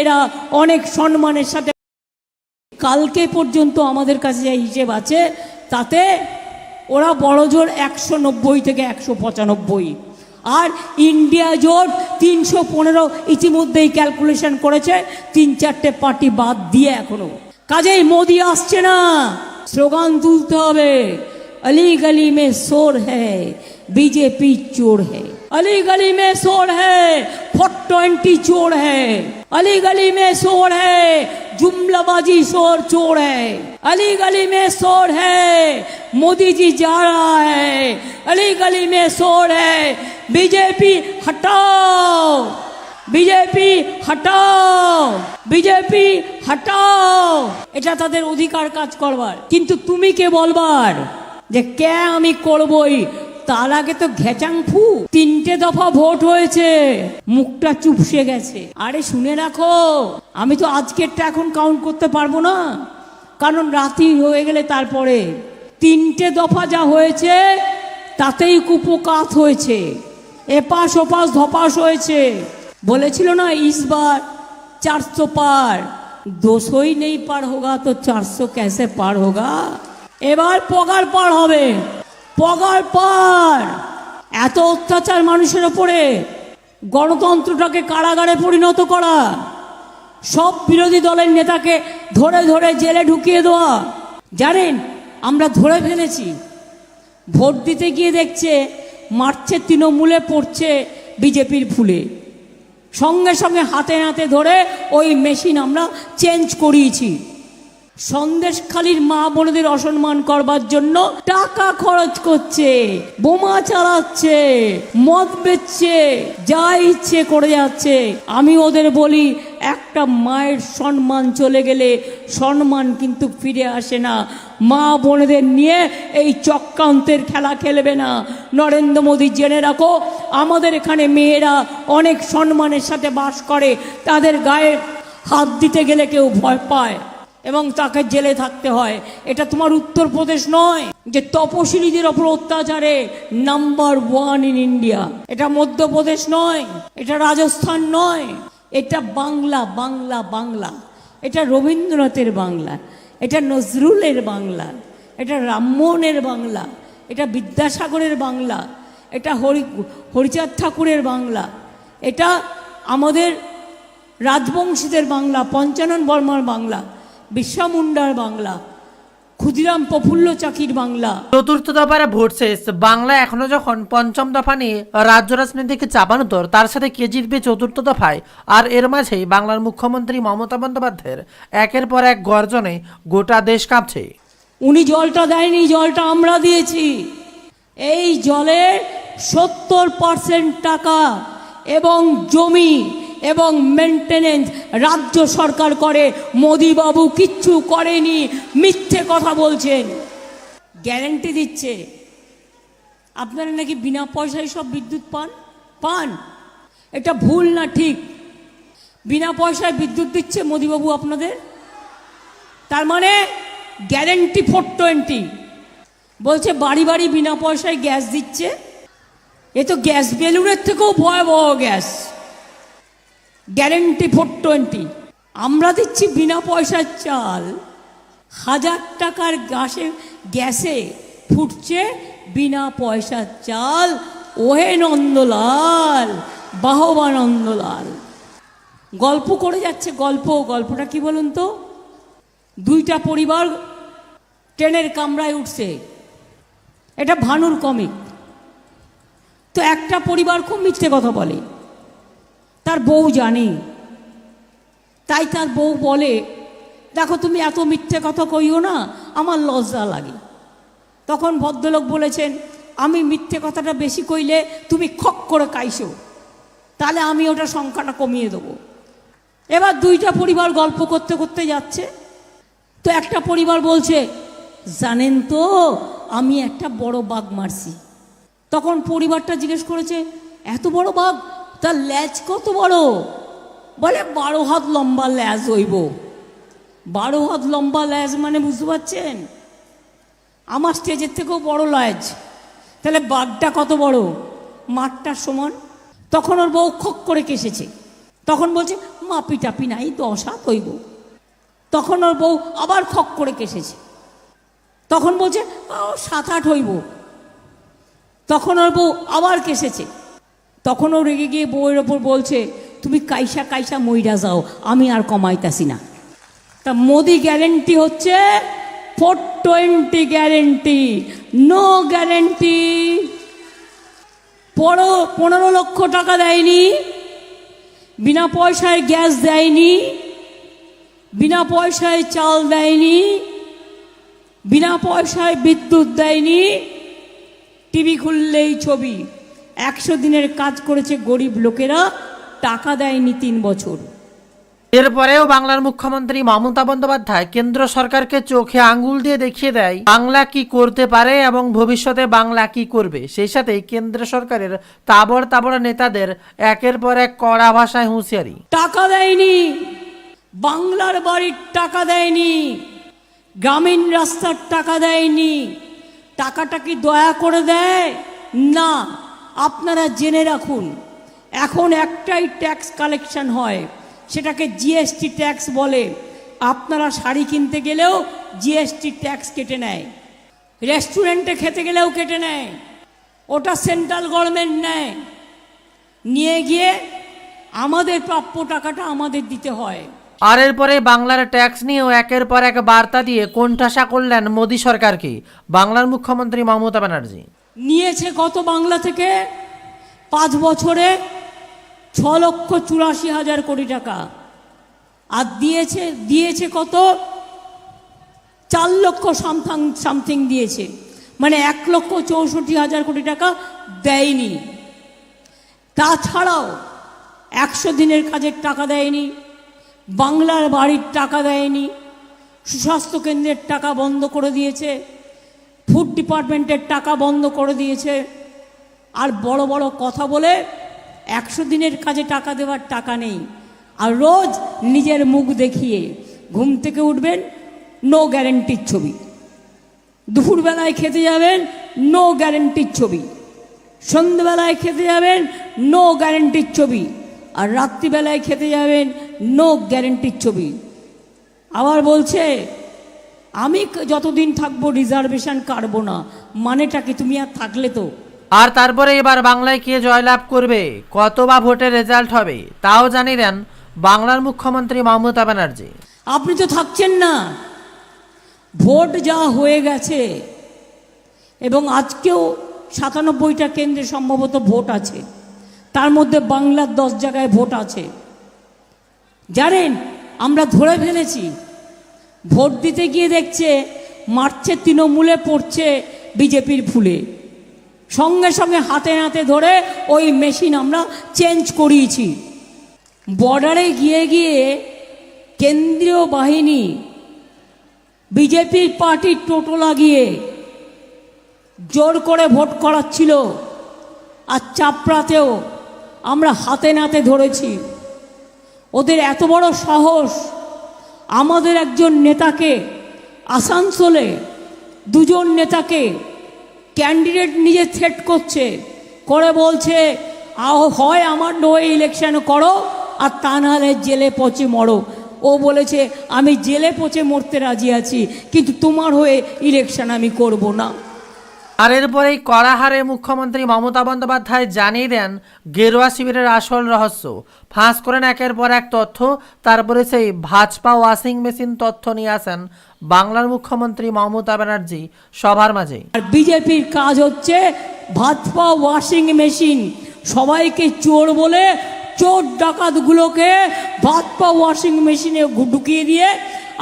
এরা অনেক সম্মানের সাথে কালকে পর্যন্ত আমাদের কাছে যে হিসেব আছে, তাতে ওরা বড় জোর একশো নব্বই থেকে একশো পঁচানব্বই। আর ইন্ডিয়া জোট তিনশো পনেরো ইতিমধ্যেই ক্যালকুলেশন করেছে, তিন চারটে পার্টি বাদ দিয়ে এখনও। কাজেই মোদি আসছে না, স্লোগান তুলতে হবে অলি গলি মে সোর হ্যায়, বিজেপি চোর হ্যায়। अली गली में शोर है फोर ट्वेंटी चोर है अली गली में शोर है जुमलाबाजी शोर चोर है अली गली में शोर है मोदी जी जा रहा है अली गली में शोर है बीजेपी हटाओ বিজেপি হটাও বিজেপি হটাও এটা তাদের অধিকার কাজ করবার কিন্তু তুমি কে বলবার যে কে আমি করবই তার আগে তো ঘেচাং ফু। তিনটে দফা ভোট হয়েছে। মুখটা চুপসে গেছে। আরে শুনে রাখো, আমি তো আজকেরটা এখন কাউন্ট করতে পারব না। কারণ রাতি হয়ে গেলে তারপরে। তিনটে দফা যা হয়েছে, তাতেই কুপকাত হয়েছে। এপাশ ওপাশ ধপাস হয়েছে। বলেছিল না, ইসবার চারশো পার। দোষই নেই পার হোগা, তো চারশো ক্যাসে পার হোগা? এবার পগার পার হবে। পগার পার। এত অত্যাচার মানুষের ওপরে গণতন্ত্রটাকে কারাগারে পরিণত করা, সব বিরোধী দলের নেতাকে ধরে ধরে জেলে ঢুকিয়ে দেওয়া। জানেন, আমরা ধরে ফেলেছি। ভোট দিতে গিয়ে দেখছে, মারছে, তৃণমূলে পড়ছে বিজেপির ফুলে। সঙ্গে সঙ্গে হাতে হাতে ধরে ওই মেশিন আমরা চেঞ্জ করিয়েছি। সন্দেশখালির মা বোনদের অসম্মান করবার জন্য টাকা খরচ করছে, বোমা চালাচ্ছে, মদ বেচছে, যা ইচ্ছে করে যাচ্ছে। আমি ওদের বলি, একটা মায়ের সম্মান চলে গেলে সম্মান কিন্তু ফিরে আসে না। মা বোনেদের নিয়ে এই চক্রান্তের খেলা খেলবে না। নরেন্দ্র মোদী, জেনে রাখো, আমাদের এখানে মেয়েরা অনেক সম্মানের সাথে বাস করে। তাদের গায়ে হাত দিতে গেলে কেউ ভয় পায়। এবং তাকে জেলে থাকতে হয়। এটা তোমার উত্তরপ্রদেশ নয় যে তপশিলীদের ওপর অত্যাচারে নাম্বার ওয়ান ইন ইন্ডিয়া। এটা মধ্যপ্রদেশ নয়, এটা রাজস্থান নয়, এটা বাংলা বাংলা বাংলা। এটা রবীন্দ্রনাথের বাংলা, এটা নজরুলের বাংলা, এটা রামমোহনের বাংলা, এটা বিদ্যাসাগরের বাংলা, এটা হরি, হরিচাঁদ ঠাকুরের বাংলা, এটা আমাদের রাজবংশীদের বাংলা, পঞ্চানন বর্মার বাংলা। বিশ্বা মুন্ডার বাংলা ক্ষুদিরাম প্রফুল্ল চাকির বাংলা। চতুর্থ দফার ভোট শেষ। বাংলা এখনও যখন পঞ্চম দফা নিয়ে রাজ্য রাজনীতিকে চাপানো তোর তার সাথে কে জিতবে চতুর্থ দফায়? আর এর মাঝেই বাংলার মুখ্যমন্ত্রী মমতা বন্দ্যোপাধ্যায়ের একের পর এক গর্জনে গোটা দেশ কাঁপছে। উনি জলটা দেয়নি জলটা আমরা দিয়েছি। এই জলের সত্তর পার্সেন্ট টাকা এবং জমি এবং মেনটেনেন্স রাজ্য সরকার করে, মোদিবাবু কিচ্ছু করেনি, মিথ্যে কথা বলছেন। গ্যারেন্টি দিচ্ছে। আপনারা নাকি বিনা পয়সায় সব বিদ্যুৎ পান? পান। এটা ভুল না ঠিক। বিনা পয়সায় বিদ্যুৎ দিচ্ছে মোদিবাবু আপনাদের? তার মানে গ্যারেন্টি ফোর টোয়েন্টি। বলছে, বাড়ি বাড়ি বিনা পয়সায় গ্যাস দিচ্ছে। এ তো গ্যাস বেলুনের থেকেও ভয়াবহ গ্যাস। Guarantee four twenty. আমরা দিচ্ছি বিনা পয়সার চাল। হাজার টাকার গ্যাসে গ্যাসে ফুটছে বিনা পয়সার চাল। ওহে নন্দলাল, বাহবা নন্দলাল। গল্প করে যাচ্ছে গল্প। গল্পটা কি বলুন তো? দুইটা পরিবার ট্রেনের কামরায় উঠছে। এটা ভানুর কমিক তো একটা পরিবার খুব মিথ্যে কথা বলে। তার বউ জানে। তাই তার বউ বলে, দেখো তুমি এত মিথ্যে কথা কইও না, আমার লজ্জা লাগে। তখন ভদ্রলোক বলেছেন, আমি মিথ্যে কথাটা বেশি কইলে তুমি খক করে কাইছো তাহলে আমি ওটা সংখ্যাটা কমিয়ে দেবো। এবার দুইটা পরিবার গল্প করতে করতে যাচ্ছে। তো একটা পরিবার বলছে, জানেন তো, আমি একটা বড় বাঘ মারছি। তখন পরিবারটা জিজ্ঞেস করেছে, এত বড় বাঘ তার ল্যাজ কত বড়? বলে বারো হাত লম্বা ল্যাজ হইব। বারো হাত লম্বা ল্যাজ মানে বুঝতে পারছেন? আমার স্টেজের থেকেও বড় ল্যাজ তাহলে বাঘটা কত বড়? মাঠটার সমান? তখন ওর বউ খক করে কেসেছে। তখন বলছে মাপি টাপি নাই দশ হাত হইব। তখন ওর বউ আবার খক করে কেসেছে। তখন বলছে "আ, সাত আট হইব। তখন ওর বউ আবার কেসেছে। তখন ও রেগে গিয়ে বউয়ের ওপর বলছে, তুমি কাইসা কাইসা মইরা যাও, আমি আর কমাইতাছি না। তা মোদি গ্যারেন্টি হচ্ছে four twenty guarantee, no guarantee. পনেরো পনেরো লক্ষ টাকা দেয়নি, বিনা পয়সায় গ্যাস দেয়নি, বিনা পয়সায় চাল দেয়নি, বিনা পয়সায় বিদ্যুৎ দেয়নি, টিভি খুললেই ছবি। একশো দিনের কাজ করেছে গরিব লোকেরা টাকা দেয়নি তিন বছর। এরপরেও বাংলার মুখ্যমন্ত্রী মমতা বন্দ্যোপাধ্যায় কেন্দ্র সরকারকে চোখে আঙ্গুল দিয়ে দেখিয়ে দেয় বাংলা কি করতে পারে এবং ভবিষ্যতে বাংলা কি করবে? সেই সাথে কেন্দ্র সরকারের তাবড় তাবড় নেতাদের একের পর এক কড়া ভাষায় হুঁশিয়ারি। টাকা দেয়নি বাংলার বাড়ির টাকা দেয়নি গ্রামীণ রাস্তার টাকা দেয়নি টাকাটা কি দয়া করে দেয়? না। আপনারা জেনে রাখুন, এখন একটাই ট্যাক্স কালেকশন হয়, সেটাকে জিএসটি ট্যাক্স বলে। আপনারা শাড়ি কিনতে গেলেও জিএসটি ট্যাক্স কেটে নেয় রেস্টুরেন্টে খেতে গেলেও কেটে নেয়, ওটা সেন্ট্রাল গভর্নমেন্ট নেয়। নিয়ে গিয়ে আমাদের প্রাপ্য টাকাটা আমাদের দিতে হয়। আর এরপরে বাংলার ট্যাক্স নিয়েও একের পর এক বার্তা দিয়ে কোণঠাসা করলেন মোদী সরকারকে। বাংলার মুখ্যমন্ত্রী মমতা ব্যানার্জি। নিয়েছে কত বাংলা থেকে? পাঁচ বছরে ছ লক্ষ চুরাশি হাজার কোটি টাকা। আর দিয়েছে দিয়েছে কত? চার লক্ষ সামথাং, সামথিং দিয়েছে। মানে এক লক্ষ চৌষট্টি হাজার কোটি টাকা দেয়নি। তাছাড়াও একশো দিনের কাজের টাকা দেয়নি, বাংলার বাড়ির টাকা দেয়নি, সুস্বাস্থ্য কেন্দ্রের টাকা বন্ধ করে দিয়েছে ফুড ডিপার্টমেন্টের টাকা বন্ধ করে দিয়েছে। আর বড় বড় কথা বলে একশো দিনের কাজে টাকা দেওয়ার টাকা নেই। আর রোজ নিজের মুখ দেখিয়ে ঘুম থেকে উঠবেন নো গ্যারেন্টির ছবি। দুপুরবেলায় খেতে যাবেন নো গ্যারেন্টির ছবি। সন্ধ্যেবেলায় খেতে যাবেন নো গ্যারেন্টির ছবি। আর রাত্রিবেলায় খেতে যাবেন নো গ্যারেন্টির ছবি। আবার বলছে আমি যতদিন থাকব রিজার্ভেশন কাটবো না। মানেটা কি? তুমি আর থাকলে তো। আর তারপরে এবার বাংলায় কে জয়লাভ করবে? কত বা ভোটের রেজাল্ট হবে? তাও জানিয়ে দেন বাংলার মুখ্যমন্ত্রী মমতা ব্যানার্জি। আপনি তো থাকছেন না। ভোট যা হয়ে গেছে এবং আজকেও সাতানব্বইটা কেন্দ্রে সম্ভবত ভোট আছে। তার মধ্যে বাংলার দশ জায়গায় ভোট আছে। জানেন আমরা ধরে ফেলেছি। ভোট দিতে গিয়ে দেখছে, মারছে, তৃণমূলে পড়ছে বিজেপির ফুলে। সঙ্গে সঙ্গে হাতে হাতে ধরে ওই মেশিন আমরা চেঞ্জ করিয়েছি। বর্ডারে গিয়ে গিয়ে কেন্দ্রীয় বাহিনী, বিজেপির পার্টির টোটো লাগিয়ে জোর করে ভোট করাচ্ছিল আর চাপড়াতেও আমরা হাতে নাতে ধরেছি। ওদের এত বড় সাহস আমাদের একজন নেতাকে আসানসোলে দুজন নেতাকে ক্যান্ডিডেট নিজে থ্রেট করছে, করে বলছে হয় আমার নয় ইলেকশন করো আর তা নাহলে জেলে পচে মরো। ও বলেছে, আমি জেলে পচে মরতে রাজি আছি, কিন্তু তোমার হয়ে ইলেকশন আমি করব না। আর এরপরেই কড়াহারে মুখ্যমন্ত্রী মমতা বন্দ্যোপাধ্যায় জানিয়ে দেন, গেরুয়া শিবিরের আসল রহস্য। ফাঁস করেন একের পর এক তথ্য, তারপরে সেই ভাজপা ওয়াশিং মেশিন তথ্য নিয়ে আসেন বাংলার মুখ্যমন্ত্রী মমতা ব্যানার্জি সবার মাঝে। আর বিজেপির কাজ হচ্ছে ভাজপা ওয়াশিং মেশিন, সবাইকে চোর বলে চোর ডাকাতগুলোকে ভাজপা ওয়াশিং মেশিনে ঢুকিয়ে দিয়ে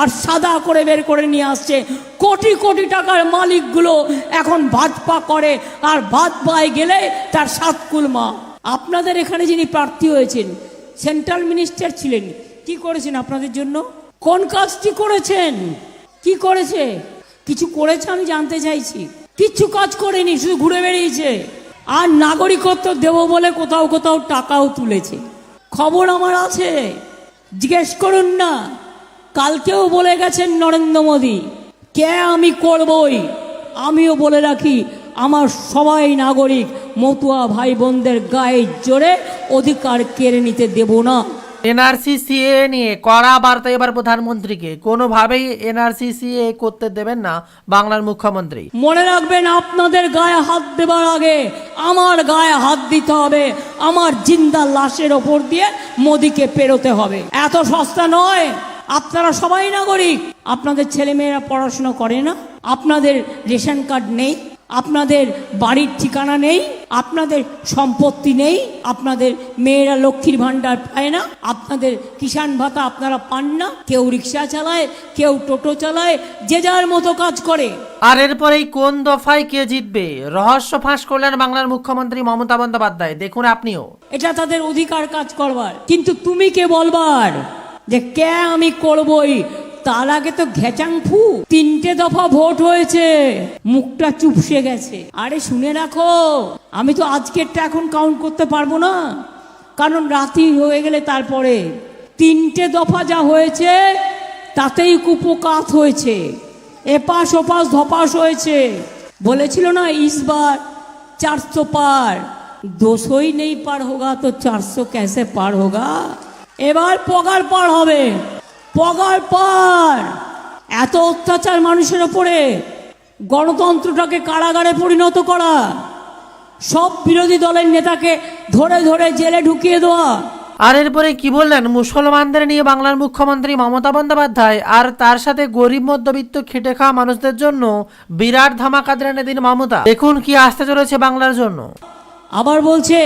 আর সাদা করে বের করে নিয়ে আসছে। কোটি কোটি টাকার মালিকগুলো এখন ভাজপা করে আর ভাত পায় গেলে তার সাতকুল মা। আপনাদের এখানে যিনি প্রার্থী হয়েছেন, সেন্ট্রাল মিনিস্টার ছিলেন, কি করেছেন আপনাদের জন্য? কোন কাজটি করেছেন? কি করেছে? কিছু করেছে আমি জানতে চাইছি। কিচ্ছু কাজ করেনি, শুধু ঘুরে বেরিয়েছে আর নাগরিকত্ব দেব বলে কোথাও কোথাও টাকাও তুলেছে। খবর আমার আছে। জিজ্ঞেস করুন না। কালকেও বলে গেছেন নরেন্দ্র মোদী, কে আমি করবই? আমিও বলে রাখি, আমার সবাই নাগরিক মতুয়া ভাই বোনদের গায়ে জোরে অধিকার কেড়ে নিতে দেব না। এনআরসি সিএ নিয়ে কড়া বার্তা এবার প্রধানমন্ত্রীকে। কোনোভাবেই এনআরসি সিএ করতে দেবেন না বাংলার মুখ্যমন্ত্রী। মনে রাখবেন, আপনাদের গায়ে হাত দেবার আগে আমার গায়ে হাত দিতে হবে। আমার জিন্দা লাশের ওপর দিয়ে মোদিকে পেরোতে হবে। এত সস্তা নয়। আপনারা সবাই নাগরিক। আপনাদের ছেলেমেয়েরা পড়াশোনা করে না। আপনাদের রেশন কার্ড নেই। আপনাদের বাড়ির ঠিকানা নেই আপনাদের সম্পত্তি নেই আপনাদের মেয়েরা লক্ষ্মীর ভাণ্ডার পায় না আপনাদের কিষাণ ভাতা আপনারা পান না কেউ রিক্সা চালায় কেউ টোটো চালায় যে যার মতো কাজ করে। আর এরপরেই কোন দফায় কে জিতবে? রহস্য ফাঁস করলেন বাংলার মুখ্যমন্ত্রী মমতা বন্দ্যোপাধ্যায়। দেখুন আপনিও। এটা তাদের অধিকার কাজ করবার। কিন্তু তুমি কে বলবার? যে কে আমি করবই? তার আগে তো ঘেচাং ফু। তিনটে দফা ভোট হয়েছে। মুখটা চুপসে গেছে। আরে শুনে রাখো, আমি তো আজকেরটা এখন কাউন্ট করতে পারব না। কারণ রাতি হয়ে গেলে তারপরে। তিনটে দফা যা হয়েছে, তাতেই কুপকাত হয়েছে। এপাশ ওপাশ ধপাস হয়েছে। বলেছিল না, ইসবার চারশো পার। দোষই নেই পার হোগা, তো চারশো ক্যাশে পার হোগা। এবার পগার পার হবে। পগার পার। এত অত্যাচার মানুষের ওপরে গণতন্ত্রটাকে কারাগারে পরিণত করা সব বিরোধী দলের নেতাকে ধরে ধরে জেলে ঢুকিয়ে দেওয়া। আর এরপরে কি বললেন? মুসলমানদের নিয়ে বাংলার মুখ্যমন্ত্রী মমতা বন্দ্যোপাধ্যায় আর তার সাথে গরিব মধ্যবিত্ত খেটে খাওয়া মানুষদের জন্য বিরাট ধামাকা দিলেন এদিন মমতা। দেখুন কি আসতে চলেছে বাংলার জন্য। আবার বলছে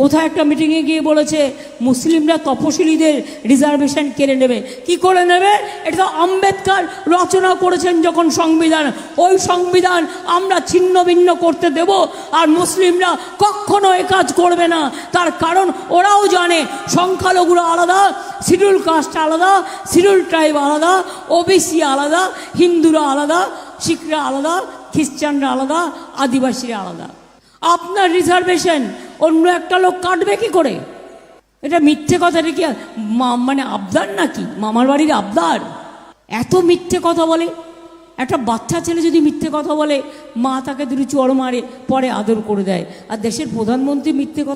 কোথায় একটা মিটিংয়ে গিয়ে বলেছে, মুসলিমরা তপশিলীদের রিজার্ভেশন কেড়ে নেবে। কি করে নেবে? এটা তো আম্বেদকর রচনা করেছেন যখন সংবিধান। ওই সংবিধান আমরা ছিন্ন ভিন্ন করতে দেব আর মুসলিমরা কখনো এ কাজ করবে না। তার কারণ ওরাও জানে, সংখ্যালঘুরা আলাদা, শিডিউল কাস্ট আলাদা, শিডিউল ট্রাইব আলাদা ওবিসি আলাদা, হিন্দুরা আলাদা, শিখরা আলাদা, খ্রিস্টানরা আলাদা, আদিবাসীরা আলাদা। আপনার রিজার্ভেশন অন্য একটা লোক কাটবে কি করে? এটা মিথ্যে কথা কি মানে আবদার নাকি? মামার বাড়ির আবদার? এত মিথ্যে কথা বলে। একটা বাচ্চা ছেলে যদি মিথ্যে কথা বলে, মা তাকে দুটো চড় মারে, পরে আদর করে দেয়। আর দেশের প্রধানমন্ত্রী মিথ্যে কথা